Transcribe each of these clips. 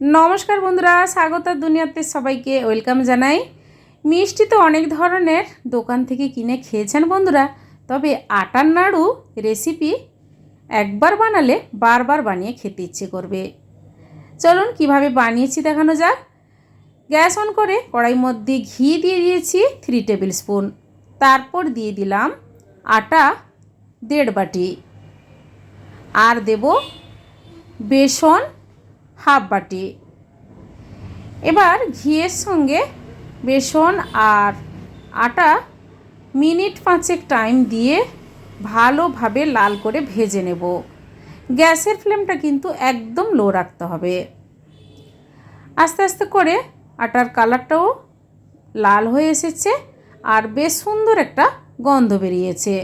নমস্কার বন্ধুরা, স্বাগত দুনিয়াতে সবাইকে, ওয়েলকাম জানাই। মিষ্টি তো অনেক ধরনের, দোকান থেকে কিনে খেয়েছেন বন্ধুরা, তবে আটার নাড়ু রেসিপি একবার বানালে বারবার বানিয়ে খেতে ইচ্ছে করবে। চলুন কীভাবে বানিয়েছি দেখানো যাক। গ্যাস অন করে কড়াই মধ্যে ঘি দিয়ে দিয়েছি থ্রি টেবিল স্পুন তারপর দিয়ে দিলাম আটা দেড় বাটি। আর দেব বেসন হাফ বাটি। এবার ঘিয়ের সঙ্গে বেসন আর আটা মিনিট পাঁচেক টাইম দিয়ে ভালোভাবে লাল করে ভেজে নেব। গ্যাসের ফ্লেমটা কিন্তু একদম লো রাখতে হবে। আস্তে আস্তে করে আটার কালারটাও লাল হয়ে এসেছে আর বেশ সুন্দর একটা গন্ধ বেরিয়েছে।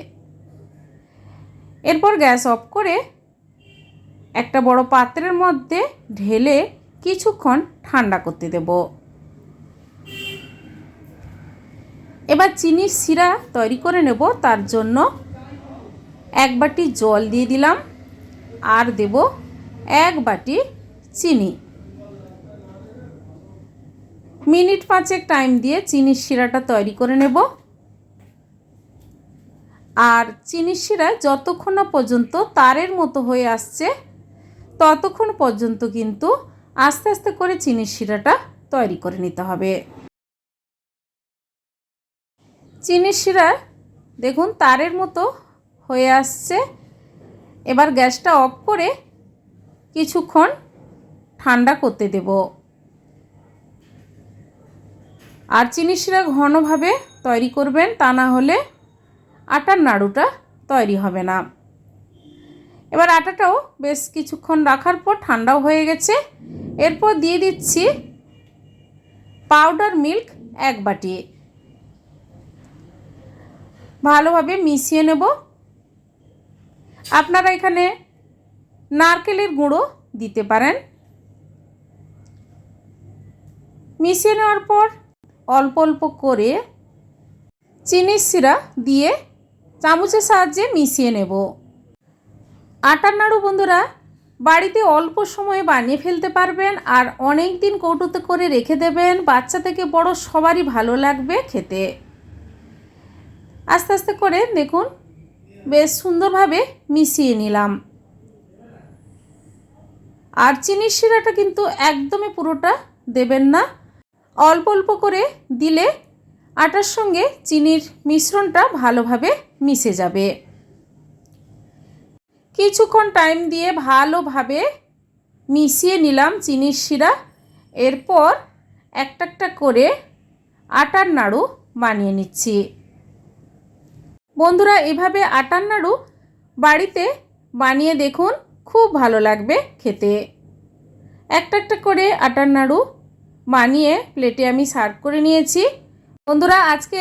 এরপর গ্যাস অফ করে একটা বড় পাত্রের মধ্যে ঢেলে কিছুক্ষণ ঠান্ডা করতে দেব। এবার চিনির শিরা তৈরি করে নেব, তার জন্য এক বাটি জল দিয়ে দিলাম, আর দেব এক বাটি চিনি। মিনিট পাঁচেক টাইম দিয়ে চিনির শিরাটা তৈরি করে নেব। আর চিনির শিরায় যতক্ষণ না পর্যন্ত তারের মতো হয়ে আসছে ততক্ষণ পর্যন্ত কিন্তু আস্তে আস্তে করে চিনির শিরাটা তৈরি করে নিতে হবে। চিনির শিরা দেখুন তারের মতো হয়ে আসছে। এবার গ্যাসটা অফ করে কিছুক্ষণ ঠান্ডা করতে দেব। আর চিনির শিরা ঘনভাবে তৈরি করবেন, তা না হলে আটার নাড়ুটা তৈরি হবে না। এবার আটাটাও বেশ কিছুক্ষণ রাখার পর ঠান্ডাও হয়ে গেছে। এরপর দিয়ে দিচ্ছি পাউডার মিল্ক এক বাটি। ভালোভাবে মিশিয়ে নেব। আপনারা এখানে নারকেলের গুঁড়ো দিতে পারেন। মিশিয়ে নেওয়ার পর অল্প অল্প করে চিনির শিরা দিয়ে চামচের সাহায্যে মিশিয়ে নেব। আটার নাড়ু বন্ধুরা, বাড়িতে অল্প সময়ে বানিয়ে ফেলতে পারবেন আর অনেক দিন কৌটোতে করে রেখে দেবেন। বাচ্চা থেকে বড় সবারই ভালো লাগবে খেতে। আস্তে আস্তে করে দেখুন, বেশ সুন্দরভাবে মিশিয়ে নিলাম। আর চিনির শিরাটা কিন্তু একদমই পুরোটা দেবেন না। অল্প অল্প করে দিলে আটার সঙ্গে চিনির মিশ্রণটা ভালোভাবে মিশে যাবে। কিছুক্ষণ টাইম দিয়ে ভালোভাবে মিশিয়ে নিলাম চিনির শিরা। এরপর একটা একটা করে আটার নাড়ু বানিয়ে নিচ্ছি। বন্ধুরা, এভাবে আটার নাড়ু বাড়িতে বানিয়ে দেখুন, খুব ভালো লাগবে খেতে। একটা একটা করে আটার নাড়ু বানিয়ে প্লেটে আমি সার্ভ করে নিয়েছি। বন্ধুরা আজকে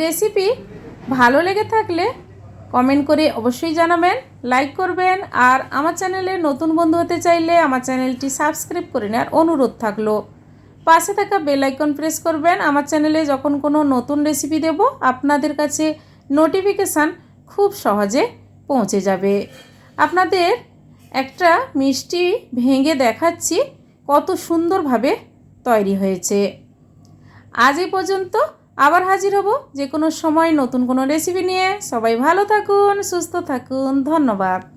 রেসিপি ভালো লেগে থাকলে কমেন্ট করে অবশ্যই জানাবেন। লাইক করবেন আর আমার চ্যানেলে নতুন বন্ধু হতে চাইলে আমার চ্যানেলটি সাবস্ক্রাইব করে নেওয়ার অনুরোধ থাকল। পাশে থাকা বেল আইকন প্রেস করবেন। আমার চ্যানেলে যখন কোনো নতুন রেসিপি দেব, আপনাদের কাছে নোটিফিকেশান খুব সহজে পৌঁছে যাবে। আপনাদের একটা মিষ্টি ভেঙে দেখাচ্ছি, কত সুন্দরভাবে তৈরি হয়েছে। আজ এই পর্যন্ত আবার হাজির হব যে কোনো সময় নতুন কোনো রেসিপি নিয়ে। সবাই ভালো থাকুন, সুস্থ থাকুন, ধন্যবাদ।